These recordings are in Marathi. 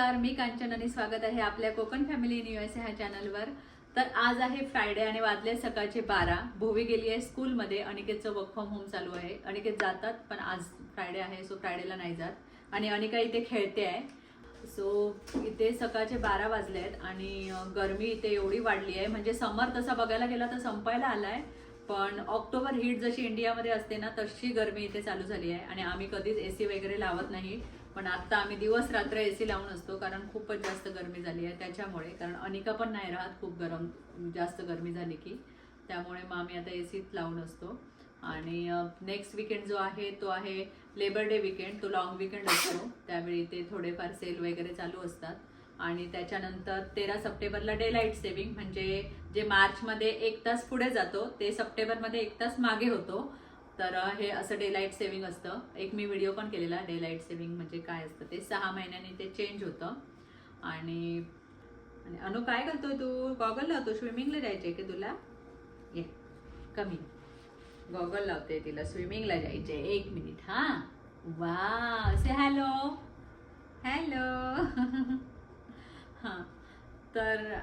नमस्कार मी कांचन आणि स्वागत आहे आपल्या कोकण फॅमिली इन ह्या चॅनलवर. तर आज आहे फ्रायडे आणि वाजले सकाळचे बारा. भोवी गेली आहे स्कूलमध्ये. अनिकेतचं वर्क फ्रॉम होम चालू आहे. अनिकेत जातात पण आज फ्रायडे आहे सो फ्रायडेला नाही जात. आणि अनिका इथे खेळते आहे. सो इथे सकाळचे बारा वाजले आहेत आणि गरमी इथे एवढी वाढली आहे. म्हणजे समर तसा बघायला गेला तर संपायला आला आहे पण ऑक्टोबर हीट जशी इंडियामध्ये असते ना तशी गरमी इथे चालू झाली आहे. आणि आम्ही कधीच एसी वगैरे लावत नाही. पण आत्ता आम्ही दिवस रात्र ए सी लावून असतो कारण खूपच जास्त गरमी झाली आहे त्याच्यामुळे. कारण अनिका पण नाही राहत खूप गरम जास्त गरमी झाली की. त्यामुळे मग आम्ही आता ए सीत लावून असतो. आणि नेक्स्ट विकेंड जो आहे तो आहे लेबर डे विकेंड तो लॉंग विकेंड असतो. त्यावेळी ते थोडेफार सेल वगैरे चालू असतात. आणि त्याच्यानंतर तेरा सप्टेंबरला डे लाइट सेव्हिंग म्हणजे जे मार्चमध्ये एक तास पुढे जातो ते सप्टेंबरमध्ये एक तास मागे होतो. तर हे असं डे लाइट सेव्हिंग असतं. एक मी व्हिडिओ पण केलेला डे लाइट सेव्हिंग म्हणजे काय असतं ते. सहा महिन्यांनी ते चेंज होतं. आणि अनु काय घालतोय तू? गॉगल लावतो. स्विमिंगला जायचे की तुला? ये कमी गॉगल लावते तिला. स्विमिंगला जायचे एक मिनिट हा. वा से हॅलो हॅलो हां. तर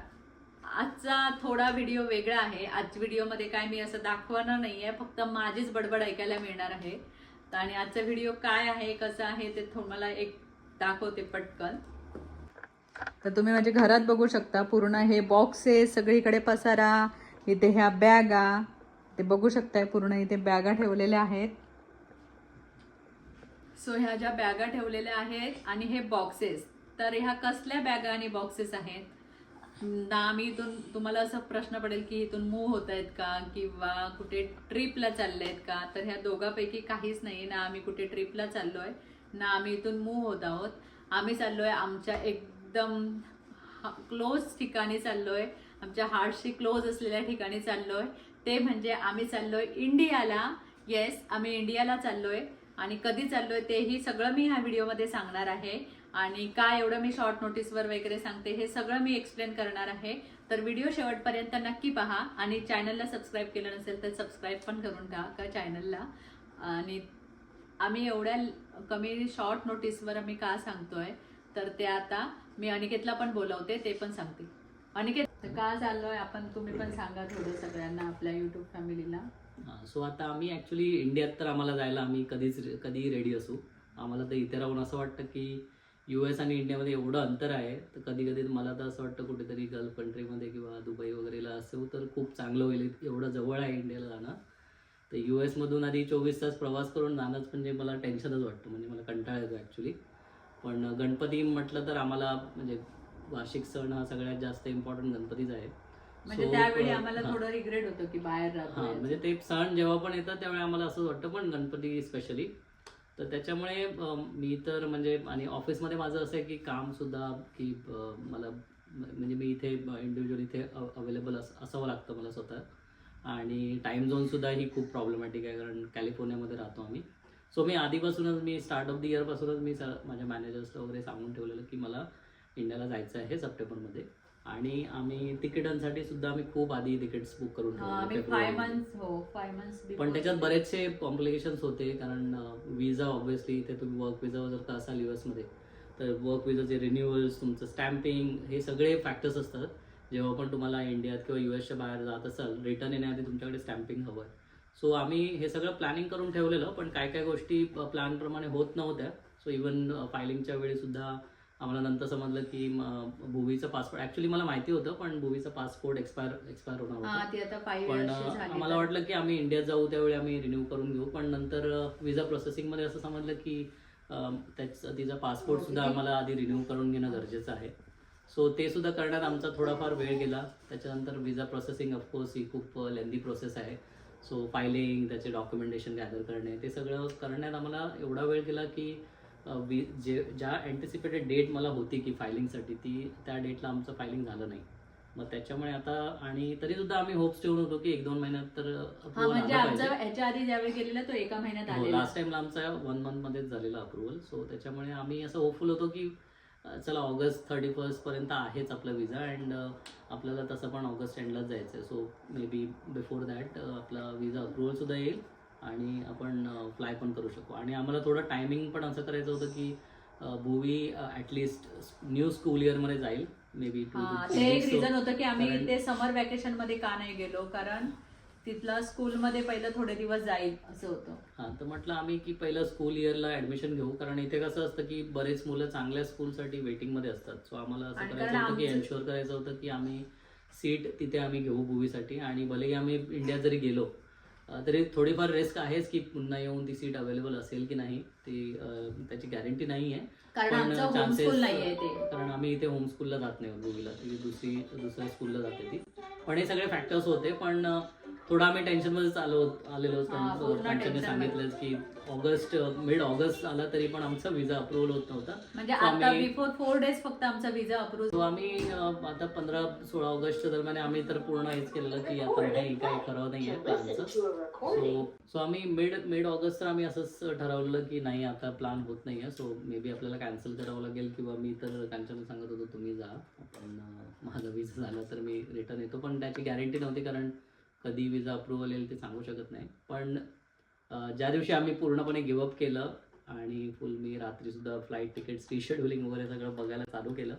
आजचा थोडा व्हिडिओ वेगळा आहे. आज व्हिडिओमध्ये काय मी असं दाखवणार नाही आहे फक्त माझीच बडबड ऐकायला मिळणार आहे. तर आणि आजचा व्हिडिओ काय आहे कसं आहे ते मला एक दाखवते पटकन. तर तुम्ही माझ्या घरात बघू शकता पूर्ण हे बॉक्सेस सगळीकडे पसारा. इथे ह्या बॅगा ते बघू शकताय पूर्ण इथे बॅगा ठेवलेल्या आहेत. सो ह्या ज्या बॅगा ठेवलेल्या आहेत आणि हे बॉक्सेस तर ह्या कसल्या बॅगा आणि बॉक्सेस आहेत? ना आम्ही इथून तुम्हाला असं प्रश्न पडेल की इथून मूव होत आहेत का किंवा कुठे ट्रिपला चालले आहेत का? तर ह्या दोघांपैकी काहीच नाही. ना आम्ही कुठे ट्रिपला चाललोय ना आम्ही इथून मूव होत आहोत. आम्ही चाललोय आमच्या एकदम क्लोज ठिकाणी चाललोय. आमच्या हार्टशी क्लोज असलेल्या ठिकाणी चाललोय. ते म्हणजे आम्ही चाललोय इंडियाला. येस आम्ही इंडियाला चाललोय. आणि कधी चाललोय तेही सगळं मी ह्या व्हिडिओमध्ये सांगणार आहे. आणि काय एवढं मी शॉर्ट नोटीसवर वगैरे सांगते हे सगळं मी एक्सप्लेन करणार आहे. तर व्हिडिओ शेवटपर्यंत नक्की पहा आणि चॅनलला सबस्क्राईब केलं नसेल तर सबस्क्राईब पण करून टाका चॅनलला आणि आम्ही एवढ्या कमी शॉर्ट नोटीसवर आम्ही का सांगतोय? तर ते आता मी अनिकेतला पण बोलवते ते पण सांगते. अनिकेत का चाललोय? आपण तुम्ही पण सांगा थोडं सगळ्यांना आपल्या युट्यूब फॅमिलीला सो आता आम्ही ॲक्च्युली इंडियात तर आम्हाला जायला आम्ही कधीच कधीही रेडी असू. आम्हाला तर इथे राहून असं वाटतं की यू एस आणि इंडियामध्ये एवढं अंतर आहे तर कधी कधी मला तर असं वाटतं कुठेतरी गल्फ कंट्रीमध्ये किंवा दुबई वगैरेला असू तर खूप चांगलं होईल एवढं जवळ आहे इंडियाला जाणं. तर यू एसमधून आधी चोवीस तास प्रवास करून जाणंच म्हणजे मला टेन्शनच वाटतं म्हणजे मला कंटाळा येतो ॲक्च्युली पण गणपती म्हटलं तर आम्हाला म्हणजे वार्षिक सण हा सगळ्यात जास्त इम्पॉर्टंट गणपतीच आहे. म्हणजे So, त्यावेळी अ, आम्हाला हा. थोडं रिग्रेट होतं की बाहेर हा राहतो म्हणजे ते सण जेव्हा पण येतात त्यावेळी आम्हाला असंच वाटतं पण गणपती स्पेशली तर त्याच्यामुळे अं, मी तर म्हणजे आणि ऑफिसमध्ये माझं असं आहे की काम सुद्धा की अं, मला म्हणजे मी इथे इंडिव्हिज्युअल इथे अवेलेबल अस असावं लागतं मला स्वतः. आणि टाईम झोनसुद्धा ही खूप प्रॉब्लेमॅटिक आहे कारण कॅलिफोर्नियामध्ये राहतो आम्ही. सो मी आधीपासूनच मी स्टार्ट ऑफ द इयरपासूनच मी स- माझ्या मॅनेजर्सला वगैरे सांगून ठेवलेलं की मला इंडियाला जायचं आहे सप्टेंबरमध्ये. आणि आम्ही तिकिटांसाठी सुद्धा आम्ही खूप आधी तिकीट्स बुक करून फेब्रुवारीमध्ये. मंथ्स हो पण त्याच्यात बरेचसे कॉम्प्लिकेशन्स होते कारण विजा ऑब्व्हियसली इथे तुम्ही वर्क विजावर जर का असाल यू एसमध्ये तर वर्क विजाचे रिन्युअल्स तुमचं स्टॅम्पिंग हे सगळे फॅक्टर्स असतात. जेव्हा पण तुम्हाला इंडियात किंवा यू एसच्या बाहेर जात असाल रिटर्न येण्याआधी तुमच्याकडे स्टॅम्पिंग हवं आहे. सो आम्ही हे सगळं प्लॅनिंग करून ठेवलेलं पण काय काय गोष्टी प्लॅनप्रमाणे होत नव्हत्या. सो इवन फायलिंगच्या वेळी सुद्धा आम्हाला नंतर समजलं की भुवीचं पासपोर्ट ॲक्च्युली मला माहिती होतं पण भुवीचं पासपोर्ट एक्सपायर एक्सपायर होणार हा पण आम्हाला वाटलं की आम्ही इंडियात जाऊ त्यावेळी आम्ही रिन्यू करून घेऊ. पण नंतर विजा प्रोसेसिंगमध्ये असं समजलं की त्याचं तिचा पासपोर्ट हो, सुद्धा किती? आम्हाला आधी रिन्यू करून घेणं गरजेचं आहे. सो ते सुद्धा करण्यात आमचा थोडाफार वेळ गेला. त्याच्यानंतर विजा प्रोसेसिंग ऑफकोर्स ही खूप लेंदी प्रोसेस आहे. सो फायलिंग त्याचे डॉक्युमेंटेशन गॅदर करणे ते सगळं करण्यात आम्हाला एवढा वेळ गेला की जे ज्या अँटिसिपेटेड डेट मला होती की फायलिंगसाठी ती त्या डेटला आमचं फायलिंग झालं नाही. मग त्याच्यामुळे आता आणि तरी सुद्धा आम्ही होप्स ठेवून होतो की एक दोन महिन्यात तर म्हणजे आलं आमचा पाहिजे. ह्याच्या आधी ज्यावेळी गेलेला तो एका महिन्यात हो आलेला. लास्ट टाइमला आमचा वन मंथ मध्येच झालेला अप्रुव्हल सो त्याच्यामुळे आम्ही असं होपफुल होतो की चला ऑगस्ट थर्टी फर्स्ट पर्यंत आहेच आपला विजा अँड आपल्याला तसं पण ऑगस्ट एंडलाच जायचं आहे so may be before that आपला विजा अप्रुव्हल सुद्धा येईल. आणि आपण फ्लाय पण करू शकू. आणि आम्हाला थोडं टायमिंग पण असं करायचं होतं की अ, Bhuvi at least new school इयरमध्ये जाईल. मे बी ते एक रिझन होतं की आम्ही ते समर वॅकेशनमध्ये का नाही गेलो कारण तिथला स्कूलमध्ये पहिलं थोडे दिवस जाईल असं होतं. हां तर म्हटलं आम्ही की पहिलं स्कूल इयरला ॲडमिशन घेऊ कारण इथे कसं असतं की बरेच मुलं चांगल्या स्कूलसाठी वेटिंगमध्ये असतात. सो आम्हाला असं करायचं होतं की एन्शुअर करायचं होतं की आम्ही सीट तिथे आम्ही घेऊ भुवीसाठी. आणि भलेही आम्ही इंडियात जरी गेलो तरी थोडीफार रिस्क आहेच की पुन्हा येऊन ती सीट अवेलेबल असेल की नाही ती त्याची गॅरंटी नाही आहे. कारण ते. कारण आम्ही इथे होम स्कूलला जात नाही भुवीला ती दुसरी दुसऱ्या स्कूलला जाते ती. पण हे सगळे फॅक्टर्स होते पण थोडं आम्ही टेन्शनमध्ये चालू आलेलो त्यांच्याने tension सांगितलं की ऑगस्ट मिड ऑगस्ट आला तरी पण आमचा विजा अप्रुव्हल होत नव्हता. म्हणजे आता बिफोर फोर डेज फक्त आमचा विजा अप्रूव्ह आम्ही आता पंधरा सोळा ऑगस्ट दरम्यान आम्ही तर पूर्ण हेच केलेलं की आता नाही काही खरं नाही आहे प्लॅनचं सो सो आम्ही मिड मिड ऑगस्ट तर आम्ही असंच ठरवलं की नाही आता प्लॅन होत नाही आहे. सो मे बी आपल्याला कॅन्सल करावं लागेल किंवा मी तर त्यांच्याकडे सांगत होतो तुम्ही जा पण अ, माझा विजा झाला तर मी रिटर्न येतो. पण त्याची गॅरंटी नव्हती कारण कधी विजा अप्रुव्हल येईल ते सांगू शकत नाही. पण ज्या दिवशी आम्ही पूर्णपणे गिवअप केलं आणि फुल मी रात्रीसुद्धा फ्लाईट तिकीट्स रिशेड्युलिंग वगैरे सगळं बघायला चालू केलं.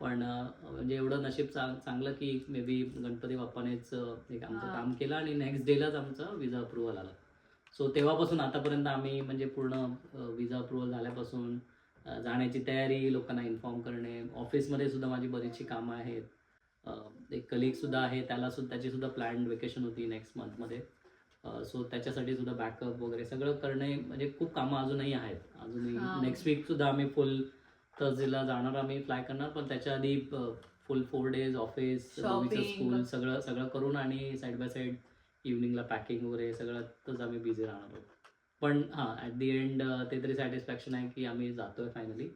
पण म्हणजे एवढं नशीब चांग चांगलं की मे बी गणपती बाप्पानेच एक आमचं. काम केलं आणि नेक्स्ट डेलाच आमचा विजा अप्रुव्हल आला. सो तेव्हापासून आतापर्यंत आम्ही म्हणजे पूर्ण विजा अप्रुव्हल झाल्यापासून जाण्याची तयारी लोकांना इन्फॉर्म करणे ऑफिसमध्ये सुद्धा माझी बरीचशी कामं आहेत. एक कलिगसुद्धा आहे त्याला सुद्धा त्याची सुद्धा प्लॅन वेकेशन होती नेक्स्ट मंथमध्ये सो त्याच्यासाठी सुद्धा बॅकअप वगैरे सगळं करणे म्हणजे खूप कामं अजूनही आहेत अजूनही. नेक्स्ट वीक सुद्धा आम्ही फुल थर्सडेला जाणार आम्ही फ्लाय करणार पण त्याच्या आधी full four days office. School सगळं सगळं करून आणि साईड बाय साईड इव्हनिंगला पॅकिंग वगैरे सगळ्यातच आम्ही बिझी राहणार आहोत पण हां ॲट दी एंड ते तरी सॅटिस्फॅक्शन आहे की आम्ही जातोय फायनली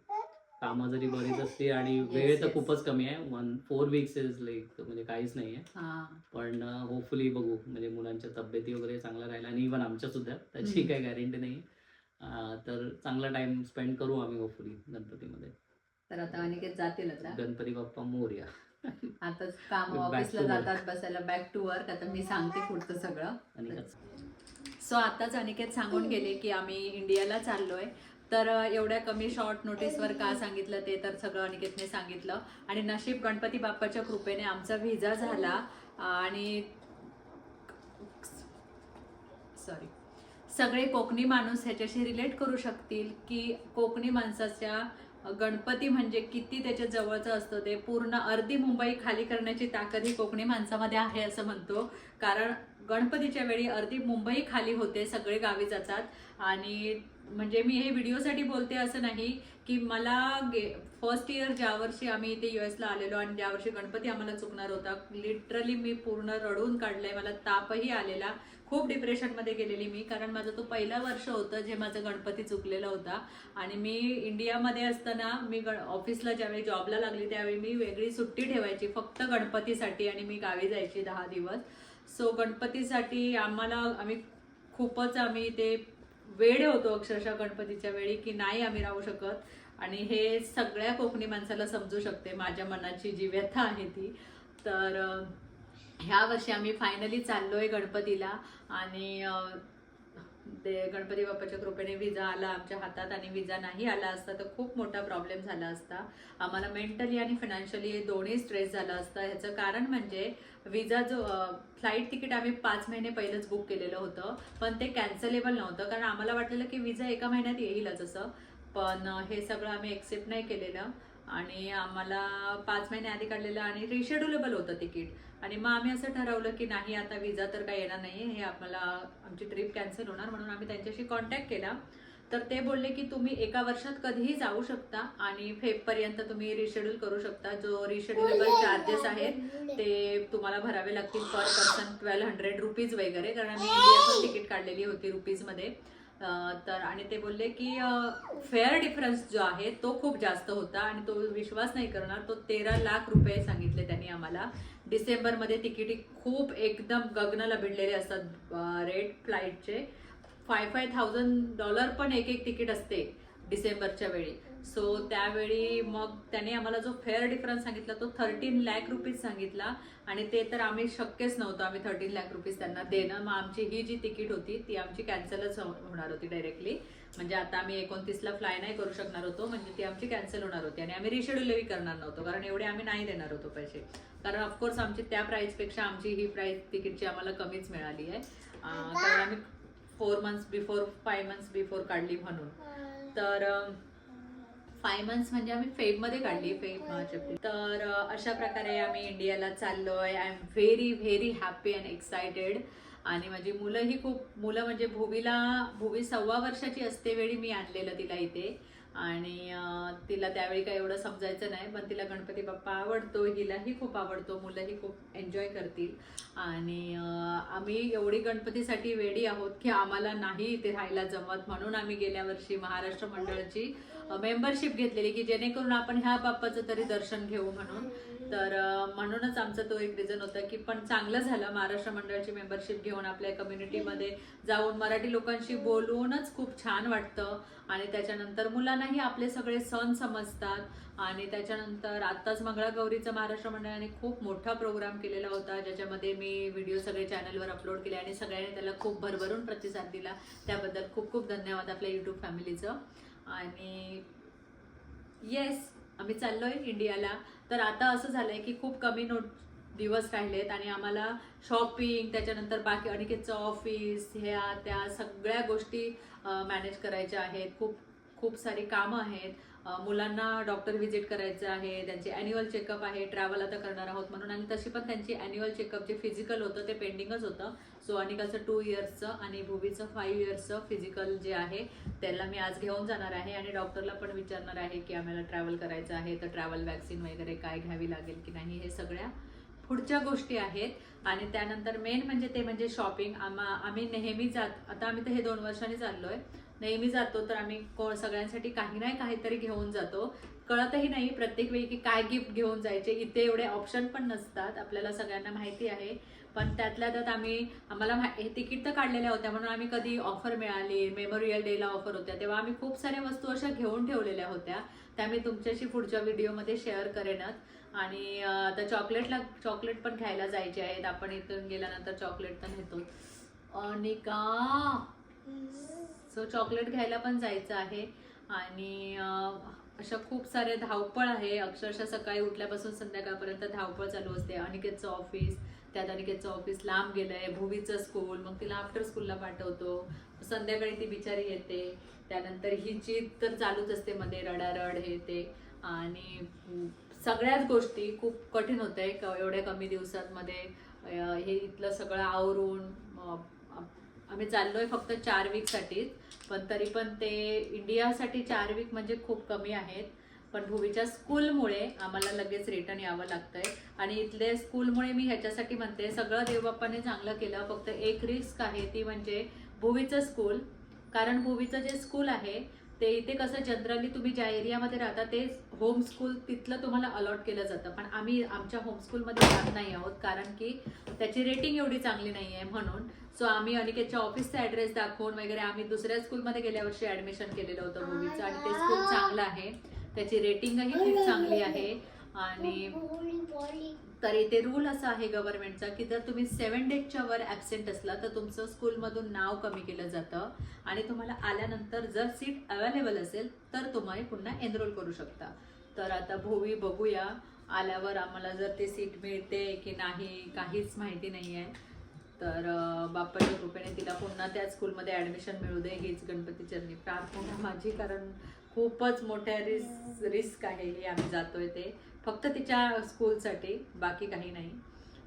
कामं जरी बरीच असली आणि वेळ तर. खूपच कमी आहे. One four weeks is like म्हणजे काहीच नाही आहे हा. पण होपफुली बघू. म्हणजे मुलांच्या तब्येती वगैरे चांगल्या राहिल्या आणि इव्हन आमच्या सुद्धा. त्याची. काही गॅरंटी नाही. तर चांगला टाइम स्पेंड करू आम्ही होपफुली गणपतीमध्ये. तर आता अनिकेत जातील आता. गणपती बाप्पा मोर्या. आता काम ऑफिसला. जातात बसायला बॅक टू वर्क आता मी सांगते पुढचं सगळं. सो आताच अनिकेत सांगून गेले की आम्ही इंडियाला चाललोय. तर एवढ्या कमी शॉर्ट नोटीसवर का सांगितलं ते तर सगळं अनिकेतने सांगितलं. आणि नशीब गणपती बाप्पाच्या कृपेने आमचा व्हिजा झाला. आणि सॉरी सगळे कोकणी माणूस ह्याच्याशी रिलेट करू शकतील की कोकणी माणसाच्या गणपती म्हणजे किती त्याच्या जवळचं असतं ते पूर्ण अर्धी मुंबई खाली करण्याची ताकद ही कोकणी माणसामध्ये आहे असं म्हणतो. कारण गणपतीच्या वेळी अर्धी मुंबई खाली होते सगळे गावी जातात. आणि म्हणजे मी हे व्हिडिओसाठी बोलते असं नाही की मला गे फर्स्ट इयर ज्या वर्षी आम्ही इथे यू एसला आलेलो आणि ज्या वर्षी गणपती आम्हाला चुकणार होता लिटरली मी पूर्ण रडून आहे मला तापही आलेला. खूप डिप्रेशनमध्ये गेलेली मी कारण माझं तो पहिलं वर्ष होतं जे माझं गणपती चुकलेला होता. आणि मी इंडियामध्ये असताना मी गण ऑफिसला ज्यावेळी जॉबला लागली त्यावेळी मी वेगळी सुट्टी ठेवायची फक्त गणपतीसाठी आणि मी गावी जायची दहा दिवस. सो गणपतीसाठी आम्हाला आम्ही खूपच आम्ही ते वेळ होतो अक्षरशः गणपतीच्या वेळी की नाही आम्ही राहू शकत. आणि हे सगळ्या कोकणी माणसाला समजू शकते माझ्या मनाची जी व्यथा आहे ती. तर ह्या वर्षी आम्ही फायनली चाललोय गणपतीला आणि दे ते गणपती बाप्पाच्या कृपेने विजा आला आमच्या हातात आणि विजा नाही आला असता तर खूप मोठा प्रॉब्लेम झाला असता. आम्हाला मेंटली आणि फायनान्शियली दोन्ही स्ट्रेस झाला असता. ह्याचं कारण म्हणजे विजा जो फ्लाईट तिकीट आम्ही पाच महिने पहिलेच बुक केलेलं होतं पण ते कॅन्सलेबल नव्हतं. कारण आम्हाला वाटलेलं की विजा एका महिन्यात येईलच असं. पण हे सगळं आम्ही एक्सेप्ट नाही केलेलं. आणि आम्हाला पाच महिने आधी काढलेलं आणि रिशेड्युलेबल होतं तिकीट. आणि मग आम्ही असं ठरवलं की नाही आता विजा तर काही येणार नाही हे आम्हाला आमची ट्रिप कॅन्सल होणार म्हणून आम्ही त्यांच्याशी कॉन्टॅक्ट केला. तर ते बोलले की तुम्ही एका वर्षात कधीही जाऊ शकता आणि फेबपर्यंत तुम्ही रिशेड्यूल करू शकता. जो रिशेड्युलेबल चार्जेस आहेत ते तुम्हाला भरावे लागतील per person twelve hundred rupees वगैरे. कारण आम्ही इंडियातून तिकीट काढलेली होती रुपीजमध्ये तर आणि ते बोलले की फेअर डिफरन्स जो आहे तो खूप जास्त होता आणि तो विश्वास नाही करणार. तो तेरा लाख रुपये सांगितले त्यांनी आम्हाला. डिसेंबरमध्ये तिकिटी खूप एकदम गगनाला भिडलेले असतात रेट फ्लाईटचे फाय फाय थाउजंड डॉलर पण एक एक तिकीट असते डिसेंबरच्या वेळी. सो त्यावेळी मग त्याने आम्हाला जो फेअर डिफरन्स सांगितला तो थर्टीन लॅक रुपीज सांगितला. आणि ते तर आम्ही शक्यच नव्हतं आम्ही थर्टीन लॅक रुपीज त्यांना देणं. मग आमची ही जी तिकीट होती ती आमची कॅन्सलच होणार होती डायरेक्टली म्हणजे आता आम्ही एकोणतीसला फ्लाय नाही करू शकणार होतो. म्हणजे ती आमची कॅन्सल होणार होती. आणि आम्ही रिशेड्यूलही करणार नव्हतो. कारण एवढे आम्ही नाही देणार होतो पैसे. कारण ऑफकोर्स आमची त्या प्राईसपेक्षा आमची ही प्राईस तिकीटची आम्हाला कमीच मिळाली आहे. कारण आम्ही four months before five months before काढली म्हणून. तर फाय मंथ्स म्हणजे आम्ही फेबमध्ये काढली फेब तर अशा प्रकारे आम्ही इंडियाला चाललोय. I am very very happy and excited आणि माझी मुलंही खूप मुलं म्हणजे भुवीला भुवी सव्वा वर्षाची असते वेळी मी आणलेलं तिला इथे. आणि तिला त्यावेळी काही एवढं समजायचं नाही पण तिला गणपती बाप्पा आवडतो हिलाही खूप आवडतो मुलंही खूप एन्जॉय करतील. आणि आम्ही एवढी गणपतीसाठी वेडी आहोत की आम्हाला नाही इथे राहायला जमत. म्हणून आम्ही गेल्या वर्षी महाराष्ट्र मंडळाची मेंबरशिप घेतलेली की जेणेकरून आपण ह्या बाप्पाचं तरी दर्शन घेऊ म्हणून. तर म्हणूनच आमचा तो एक रिझन होता की पण चांगलं झालं महाराष्ट्र मंडळाची मेंबरशिप घेऊन आपल्या कम्युनिटीमध्ये जाऊन मराठी लोकांशी बोलूनच खूप छान वाटतं. आणि त्याच्यानंतर मुलांनाही आपले सगळे सण समजतात. आणि त्याच्यानंतर आत्ताच मंगळागौरीचं महाराष्ट्र मंडळाने खूप मोठा प्रोग्राम केलेला होता. ज्याच्यामध्ये मी व्हिडिओ सगळे चॅनलवर अपलोड केले आणि सगळ्यांनी त्याला खूप भरभरून प्रतिसाद दिला. त्याबद्दल खूप खूप धन्यवाद आपल्या यूट्यूब फॅमिलीचं आणि येस आम्ही चाललोय इंडियाला. तर आता असं झालंय की खूप कमी नोट दिवस काढलेत आणि आम्हाला शॉपिंग त्याच्यानंतर बाकी अनिकेतचं ऑफिस ह्या त्या सगळ्या गोष्टी मॅनेज करायच्या आहेत. खूप खूप सारी कामं आहेत. मुलांना डॉक्टर व्हिजिट करायचं आहे त्यांचे ॲन्युअल चेकअप आहे ट्रॅव्हल आता करणार आहोत म्हणून. आणि तशी पण त्यांची ॲन्युअल चेकअप जे फिजिकल होतं ते पेंडिंगच होतं. सो अनिकाचं टू इयर्सचं आणि भुवीचं फाईव्ह इयर्सचं फिजिकल जे आहे त्याला मी आज घेऊन जाणार आहे. आणि डॉक्टरला पण विचारणार आहे की आम्हाला ट्रॅव्हल करायचं आहे तर ट्रॅव्हल वॅक्सिन वगैरे काय घ्यावी लागेल की नाही हे सगळ्या पुढच्या गोष्टी आहेत. आणि त्यानंतर मेन म्हणजे ते म्हणजे शॉपिंग आम्हा आम्ही नेहमी जात आता आम्ही तर हे दोन वर्षांनी चाललोय. नेहमी जातो तर आम्ही को सगळ्यांसाठी काही नाही काहीतरी घेऊन जातो. कळतही नाही प्रत्येक वेळी की काय गिफ्ट घेऊन जायचे. इथे एवढे ऑप्शन पण नसतात. आपल्याला सगळ्यांना माहिती आहे. पण त्यातल्या त्यात आम्ही आम्हाला मा- हे तिकीट तर काढलेल्या होत्या. म्हणून आम्ही कधी ऑफर मिळाली. मेमोरियल डेला ऑफर होत्या. तेव्हा आम्ही खूप साऱ्या वस्तू अशा घेऊन ठेवलेल्या होत्या. त्या मी तुमच्याशी पुढच्या व्हिडिओमध्ये शेअर करेनच. आणि आता चॉकलेटला चॉकलेट पण घ्यायला जायचे आहेत. आपण इथून गेल्यानंतर चॉकलेट तर नेतो का सो चॉकलेट घ्यायला पण जायचं आहे. आणि अशा खूप सारे धावपळ आहे. अक्षरशः सकाळी उठल्यापासून संध्याकाळपर्यंत धावपळ चालू असते. अनिकेतचं ऑफिस त्यात अनिकेतचं ऑफिस लांब गेलं आहे भुवीचं स्कूल मग तिला आफ्टर स्कूलला पाठवतो. संध्याकाळी ती बिचारी येते. त्यानंतर हिची तर चालूच असते मध्ये रडारड हे ते. आणि सगळ्याच गोष्टी खूप कठीण होत आहे एवढ्या कमी दिवसांमध्ये हे इथलं सगळं आवरून आम्ही आम्ही चाललोय फक्त चार वीकसाठीच पण तरी पण ते इंडियासाठी चार वीक म्हणजे खूप कमी आहेत. पण भुवीच्या स्कूलमुळे आम्हाला लगेच रिटर्न यावं लागतंय. आणि इथले स्कूलमुळे मी ह्याच्यासाठी म्हणते सगळं देवबाप्पाने चांगलं केलं. फक्त एक रिस्क आहे ती म्हणजे भुवीचं स्कूल कारण भुवीचं जे स्कूल आहे ते इथे कसं जनरली तुम्ही ज्या एरियामध्ये राहता ते होम स्कूल तिथलं तुम्हाला अलॉट केलं जातं. पण आम्ही आमच्या होम स्कूलमध्ये जात नाही आहोत कारण की त्याची रेटिंग एवढी चांगली नाही आहे म्हणून. सो आम्ही अनिकेतच्या ऑफिसचा ॲड्रेस दाखवून वगैरे आम्ही दुसऱ्या स्कूलमध्ये गेल्या वर्षी ॲडमिशन केलेलं होतं मूवीचं आणि ते स्कूल चांगलं आहे. त्याची रेटिंगही खूप चांगली आहे. आणि तर इथे रूल असा आहे गव्हर्नमेंटचा की जर तुम्ही सेवन डेजच्या वर ॲबसेंट असला तर तुमचं स्कूलमधून नाव कमी केलं जातं. आणि तुम्हाला आल्यानंतर जर सीट अवेलेबल असेल तर तुम्ही पुन्हा एनरोल करू शकता. तर आता भोवी बघूया. आल्यावर आम्हाला जर ते सीट मिळते की नाही काहीच माहिती नाही आहे तर बाप्पाच्या कृपेने तिला पुन्हा त्या स्कूलमध्ये ॲडमिशन मिळू दे हीच गणपती चरणी प्रार्थना माझी. कारण खूपच मोठ्या रिस्क रिस्क आहे हे आम्ही जातोय ते. फक्त तिच्या स्कूलसाठी बाकी काही नाही.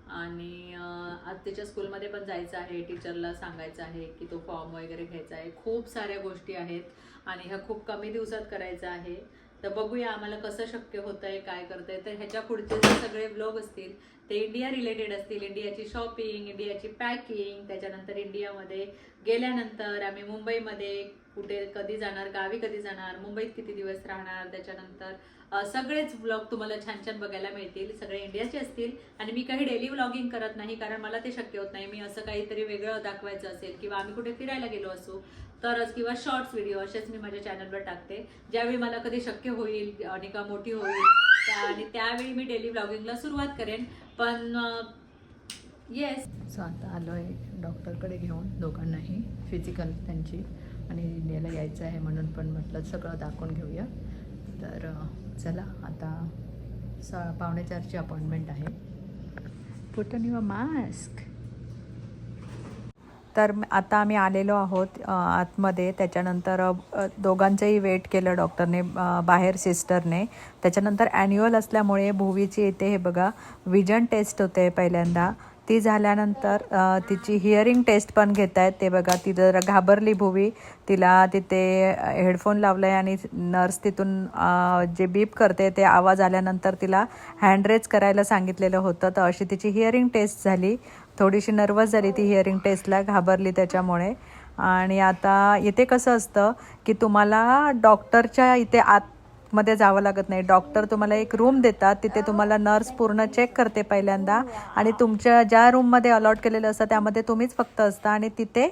आणि आज तिच्या स्कूलमध्ये पण जायचं आहे टीचरला सांगायचं आहे की तो फॉर्म वगैरे घ्यायचा आहे. खूप साऱ्या गोष्टी आहेत आणि ह्या खूप कमी दिवसात करायचं आहे. तर बघूया आम्हाला कसं शक्य होतं आहे काय करतं आहे तर ह्याच्या पुढचे जे सगळे ब्लॉग असतील ते इंडिया रिलेटेड असतील. इंडियाची शॉपिंग इंडियाची पॅकिंग त्याच्यानंतर इंडियामध्ये गेल्यानंतर आम्ही मुंबईमध्ये कुठे कधी जाणार गावी कधी जाणार मुंबईत किती दिवस राहणार त्याच्यानंतर सगळेच व्लॉग तुम्हाला छान छान बघायला मिळतील. सगळे इंडियाचे असतील. आणि मी काही डेली व्लॉगिंग करत नाही कारण मला ते शक्य होत नाही. मी असं काहीतरी वेगळं दाखवायचं असेल किंवा आम्ही कुठे फिरायला गेलो असू तरच किंवा शॉर्ट्स व्हिडिओ असेच मी माझ्या चॅनलवर टाकते. ज्यावेळी मला कधी शक्य होईल आणि का मोठी होईल त्या- आणि त्यावेळी मी डेली व्लॉगिंगला सुरुवात करेन. पण येस सो आता आलो आहे डॉक्टरकडे घेऊन दोघांनाही फिजिकल त्यांची. आणि इंडियाला यायचं आहे म्हणून पण म्हटलं सगळं दाखवून घेऊया. तर चला आता सा पावणे चारची अपॉइंटमेंट आहे. पुट युअर मास्क तर आता आम्ही आलेलो आहोत आतमध्ये. त्याच्यानंतर दोघांचंही वेट केलं डॉक्टरने बाहेर सिस्टरने. त्याच्यानंतर ॲन्युअल असल्यामुळे भुवीची इथे हे बघा विजन टेस्ट होते पहिल्यांदा. ती झाल्यानंतर तिची हिअरिंग टेस्ट पण घेत आहेत ते बघा ती जरा घाबरली भुवी. तिला तिथे हेडफोन लावला आहे आणि नर्स तिथून जे बीप करते ते आवाज आल्यानंतर तिला हँडरेज करायला सांगितलेलं होतं. तर अशी तिची हिअरिंग टेस्ट झाली. थोडीशी नर्वस झाली ती हिअरिंग टेस्टला घाबरली त्याच्यामुळे. आणि आता इथे कसं असतं की तुम्हाला डॉक्टरच्या इथे आत आतमध्ये जावं लागत नाही. डॉक्टर तुम्हाला एक रूम देतात तिथे तुम्हाला नर्स पूर्ण चेक करते पहिल्यांदा आणि तुमच्या ज्या रूममध्ये अलॉट केलेलं असतं त्यामध्ये तुम्हीच फक्त असता आणि तिथे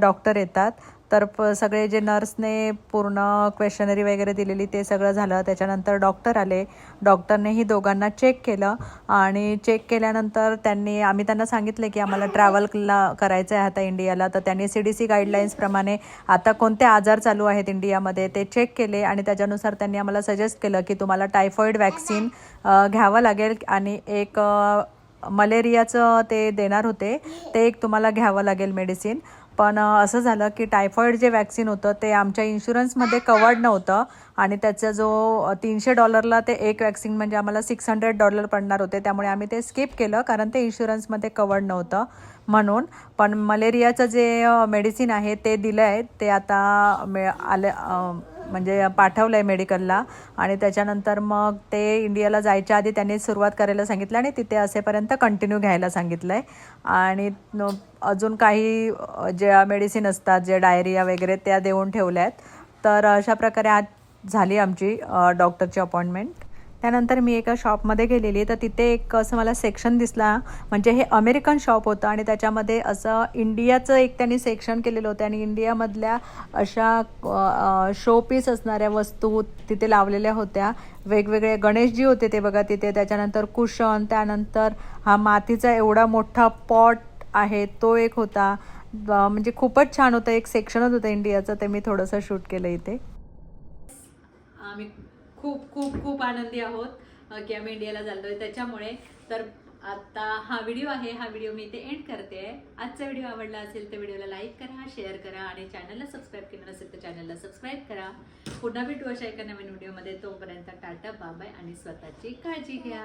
डॉक्टर येतात. तर प सगळे जे नर्सने पूर्ण क्वेश्चनरी वगैरे दिलेली ते सगळं झालं. त्याच्यानंतर डॉक्टर आले. डॉक्टरनेही दोघांना चेक केलं आणि चेक केल्यानंतर त्यांनी आम्ही त्यांना सांगितलं की आम्हाला ट्रॅव्हलला करायचं आहे आता इंडियाला. तर त्यांनी सी डी सी गाईडलाईन्सप्रमाणे आता कोणते आजार चालू आहेत इंडियामध्ये ते चेक केले आणि त्याच्यानुसार त्यांनी आम्हाला सजेस्ट केलं की तुम्हाला टायफॉईड वॅक्सिन घ्यावं लागेल आणि एक मलेरियाचं ते देणार होते. ते एक तुम्हाला घ्यावं लागेल मेडिसिन पण असं झालं की टायफॉईड जे वॅक्सिन होतं ते आमच्या इन्शुरन्समध्ये कवर्ड नव्हतं. आणि त्याचा जो तीनशे डॉलरला ते एक वॅक्सिन म्हणजे आम्हाला सिक्स हंड्रेड डॉलर पडणार होते. त्यामुळे आम्ही ते स्किप केलं कारण ते इन्शुरन्समध्ये कवर्ड नव्हतं म्हणून. पण मलेरियाचं जे मेडिसिन आहे ते दिलं आहे ते आता मे आले म्हणजे पाठवलं आहे मेडिकलला आणि त्याच्यानंतर मग ते इंडियाला जायच्या आधी त्यांनी सुरुवात करायला सांगितलं आणि तिथे असेपर्यंत कंटिन्यू घ्यायला सांगितलं आहे आणि अजून काही ज्या मेडिसिन असतात जे डायरिया वगैरे त्या देऊन ठेवल्या आहेत तर अशा प्रकारे आज झाली आमची डॉक्टरची अपॉइंटमेंट त्यानंतर मी एका शॉपमध्ये गेलेली तर तिथे एक असं मला सेक्शन दिसला. म्हणजे हे अमेरिकन शॉप होतं आणि त्याच्यामध्ये असं इंडियाचं एक त्यांनी सेक्शन केलेलं होतं. आणि इंडियामधल्या अशा शो पीस असणाऱ्या वस्तू तिथे लावलेल्या होत्या. वेगवेगळे गणेशजी होते ते बघा तिथे. त्याच्यानंतर कुशन त्यानंतर हा मातीचा एवढा मोठा पॉट आहे तो एक होता. म्हणजे खूपच छान होतं. एक सेक्शनच होतं इंडियाचं ते मी थोडंसं शूट केलं इथे. आम्ही खूप खूप खूप आनंदी आहोत की आम्ही इंडियाला चाललोय. त्याच्यामुळे तर आता हा व्हिडिओ आहे. हा व्हिडिओ मी इथे एंड करते. आजचा व्हिडिओ आवडला असेल तर व्हिडिओला लाईक करा शेअर करा आणि चॅनलला सबस्क्राईब केलं नसेल तर चॅनलला सबस्क्राईब करा. पुन्हा भेटू अशा एका नवीन व्हिडिओमध्ये. तोपर्यंत टाटा बाबाय आणि स्वतःची काळजी घ्या.